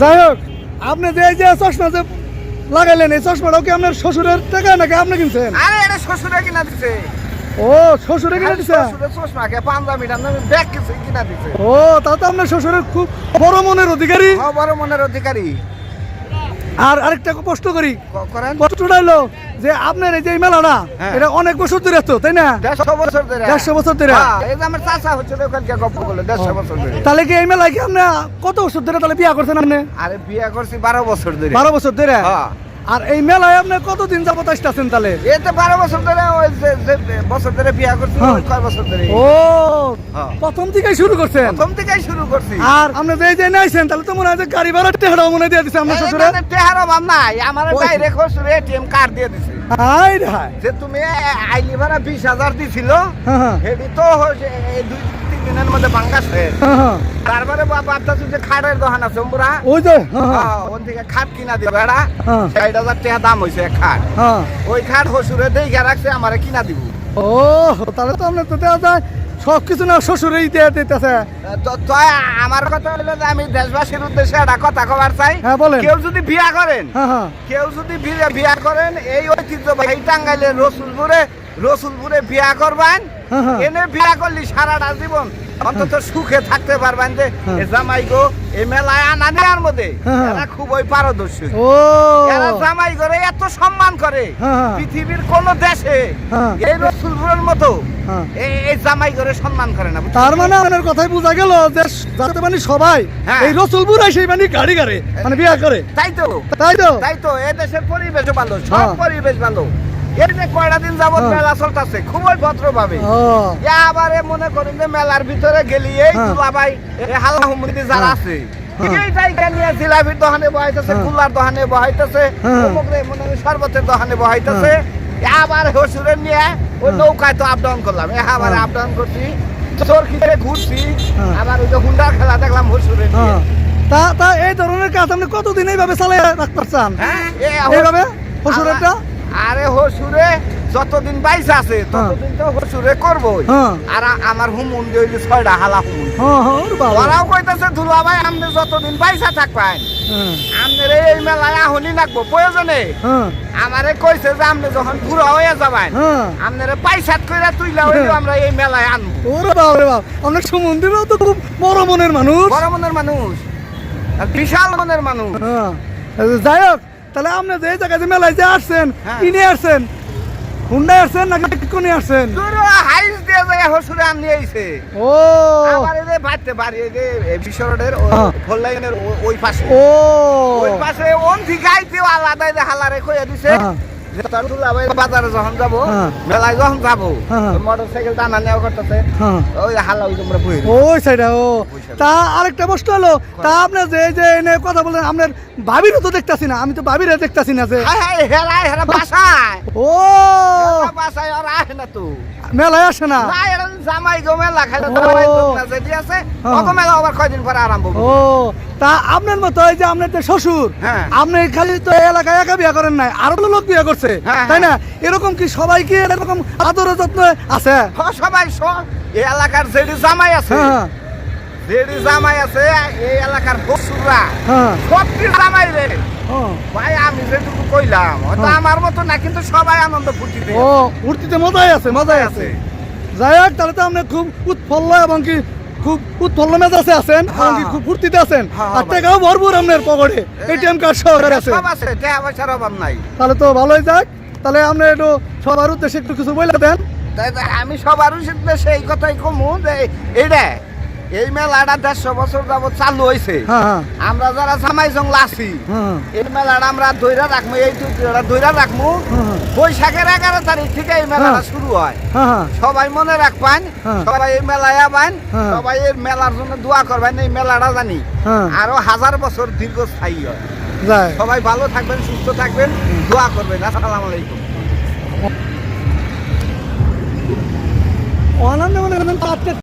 যাই হোক আপনি যে এই যে চশমা যে লাগাইলেন এই চশমাটাও কি আপনার শ্বশুরের টাকা নাকি আপনি কিনছেন? আরে এটা শ্বশুরে কিনা দিছে। ও শ্বশুরে কিনা দিছে? চশমা কে পাঞ্জাবিটা আমি ব্যাগ কিনা দিছে। ও তা তো আপনার শ্বশুরের খুব বড় মনের অধিকারী। হ বড় মনের অধিকারী। আর আরেকটা প্রশ্ন করি। ক- প্রশ্নটা হলো যে আপনার এই যে মেলা মেলাটা হ্যাঁ। এটা অনেক বছর ধরে তো তাই না? দেড়শো বছর ধরে। দেড়শো বছর ধরে। হ্যাঁ, আমার হচ্ছে ওখানকে করল দেড়শো বছর ধরে। তাহলে কি এই মেলায় কি আপনি কত বছর ধরে তাহলে বিয়া করছেন আপনি? আরে বিয়া করছি বারো বছর ধরে। বারো বছর ধরে? হ্যাঁ। আর এই মেলায় আপনি কতদিন যাবত আসতেছেন তাহলে? এতে বারো বছর ধরে বছর ধরে বিয়ে করছি হ্যাঁ। কয় বছর ধরে? ও হ্যাঁ। প্রথম থেকেই শুরু করছেন? প্রথম থেকে শুরু করছি। আর আপনি যে যে নাইছেন তাহলে তো মনে হয় যে গাড়ি ভাড়া টেহারাও মনে দিয়ে দিছে আপনার শ্বশুরে। টেহার অভাব নাই আমার ডাইরেক্ট শ্বশুরে এটিএম কার্ড দিয়ে দিছে। হাই রে। যে তুমি আইলি ভাড়া বিশ হাজার দিছিল হ্যাঁ হেডি তো দুই দিনের মধ্যে হয়ে হ্যাঁ। তারপরে বাপটা যে খাটের দোকান আছে ওমরা ওই যে হ্যাঁ ওন থেকে খাট কিনা দিবে বেড়া। হ্যাঁ। ষাট হাজার টাকা দাম হয়েছে খাট। ওই খাট হসুরে দেখে রাখছে আমারে কিনা দিব। ও তাহলে তো আপনার তো দেওয়া যায়। সব কিছু না শ্বশুরেই দিয়ে দিতেছে। আমার কথা হলো যে আমি দেশবাসীর উদ্দেশ্যে একটা কথা কবার চাই। হ্যাঁ, বলেন। কেউ যদি বিয়া করেন কেউ যদি বিয়ে বিয়া করেন এই ঐতিহ্যবাহী টাঙ্গাইলে রসুলপুরে রসুলপুরে বিয়া করবেন। এনে বিয়া করলি সারাটা জীবন। অন্তত সুখে থাকতে পারবেন যে হ্যাঁ। জামাই গো এই মেলায় আনা নেওয়ার মধ্যে হ্যাঁ, হ্যাঁ। এরা খুবই পারদর্শী ও এরা জামাই করে এত সম্মান করে। পৃথিবীর কোন দেশে। এই রসুলপুরের মতো। এই জামাই করে সম্মান করে না তার মানে আপনার কথাই বোঝা গেল যে যাতে মানে সবাই হ্যাঁ। এই রসুলপুর সেই মানে গাড়ি গাড়ে মানে বিয়া করে তাই তো তাই তো তাই তো এ দেশের পরিবেশ ভালো সব। পরিবেশ ভালো এই যে কয়টা দিন যাবত। মেলা চলতেছে খুবই ভদ্র আবার মনে করেন যে মেলার ভিতরে গেলি এই। দুলাভাই হুমুদি যারা। আছে। এইটাই নিয়ে জিলাপির দোকানে বহাইতেছে। দোকানে বহাইতেছে। অমুক রে শরবতের দোকানে বহাইতেছে আবার হসুরে নিয়ে ওই হ্যাঁ। নৌকায় তো আপ ডাউন করলাম এ আবার হ্যাঁ। করছি চরকিতে ঘুরছি হ্যাঁ। আবার ওই যে হুন্ডার খেলা দেখলাম হসুরে নিয়ে হ্যাঁ তা তা এই ধরনের কাজ আপনি কতদিন এইভাবে চালিয়ে রাখতে চান এইভাবে আরে যতদিন বাইস আছে ততদিন তো হসুরে করবই। হ্যাঁ। আর আমার হুমুন দিয়ে হইল ছয়টা হালা হুমুন। হ্যাঁ হ্যাঁ ওর বাবা। ওরাও কইতেছে দুলা ভাই আপনি যতদিন বাইসা থাকবেন হ্যাঁ। এই মেলায় আহনি লাগবো প্রয়োজনে? হ্যাঁ। আমারে কইছে যে যখন বুড়া হয়ে যাবেন হ্যাঁ। পয়সাত কইরা তুইলা হইল আমরা এই মেলায় আনব। ওরে বাপ রে বাপ আপনার সুমন্দিরও তো খুব বড় মনের মানুষ। বড় মনের মানুষ। বিশাল মনের মানুষ। হ্যাঁ। যাই হোক তাহলে আপনি যে এই জায়গায় মেলায় যে আসছেন কিনে আসছেন। হুন্ডাই আসছেন নাকি কোনে আসছেন? দূর হাইস দিয়ে যায় হসুরে আনি আইছে। ও। আমার এই বাইতে বাড়ি এই যে বিশ্বরোডের হ্যাঁ। ফোর লাইনের ওই পাশে। ও। ওই পাশে ওন থেকে আইতে আলাদা হালারে কইয়া দিছে। হ্যাঁ। বাজারে যখন যাব হ্যাঁ। মেলায় যখন যাব হ্যাঁ। মোটর সাইকেল টানা নেওয়া করতেছে। হ্যাঁ। ওই হালা ওই তোমরা বই ওই সাইডে ও। তা আরেকটা প্রশ্ন হলো তা আপনি যে যে এনে কথা বলেন আপনার ভাবিরও তো দেখতাছি না আমি তো ভাবিরে দেখতাছি না যে। ও। বাসায় আর আহে না তো। মেলায় আসে না। জামাই গো মেলা যেটি আছে হ্যাঁ। মেলা আবার কয়দিন পরে আরম্ভ ও। তা আপনার মতো এই যে আপনার শ্বশুর হ্যাঁ। আপনি খালি তো এই এলাকায় একা বিয়া করেন নাই আরও তো লোক বিয়া করছে হ্যাঁ, তাই না? এরকম কি সবাই কি এরকম আদর যত্ন আছে? সবাই এই এলাকার যেটি জামাই আছে। হ্যাঁ যেটি জামাই আছে এই এলাকার হ্যাঁ। কি জামাই রে। হ্যাঁ। ভাই আমি যেটুকু কইলাম হয়তো হ্যাঁ। আমার মতো না কিন্তু সবাই আনন্দ ফুর্তিতে ও মজাই আছে মজাই আছে। যাই হোক তাহলে তো আপনি খুব উৎফুল্ল এবং কি খুব উৎফুল্ল মেজাজে আছেন হ্যাঁ। খুব ফুর্তিতে আছেন। হ্যাঁ, আর। টাকাও ভরপুর আপনার পকেটে এটিএম কার্ড সহকারে আছে। নাই। তাহলে তো ভালোই যাক। তাহলে আপনার একটু সবার উদ্দেশ্যে একটু কিছু বলে দেন। আমি সবার উদ্দেশ্যে সেই কথাই কমু যে এইটা এই মেলাটা দেড়শো বছর যাবত চালু হয়েছে হ্যাঁ হ্যাঁ। আমরা যারা জামাই জংলা আছি হ্যাঁ এই মেলাটা আমরা ধৈরা রাখব এই ধৈরা রাখব। বৈশাখের এগারো তারিখ থেকে এই মেলাটা। শুরু হয়। সবাই মনে রাখবেন। সবাই এই মেলায় আবেন। সবাই এই মেলার জন্য দোয়া করবেন এই মেলাটা জানি আরও হাজার বছর দীর্ঘস্থায়ী হয়। সবাই ভালো থাকবেন সুস্থ থাকবেন দোয়া করবেন। আসসালামু আলাইকুম। অনন্য মনে করেন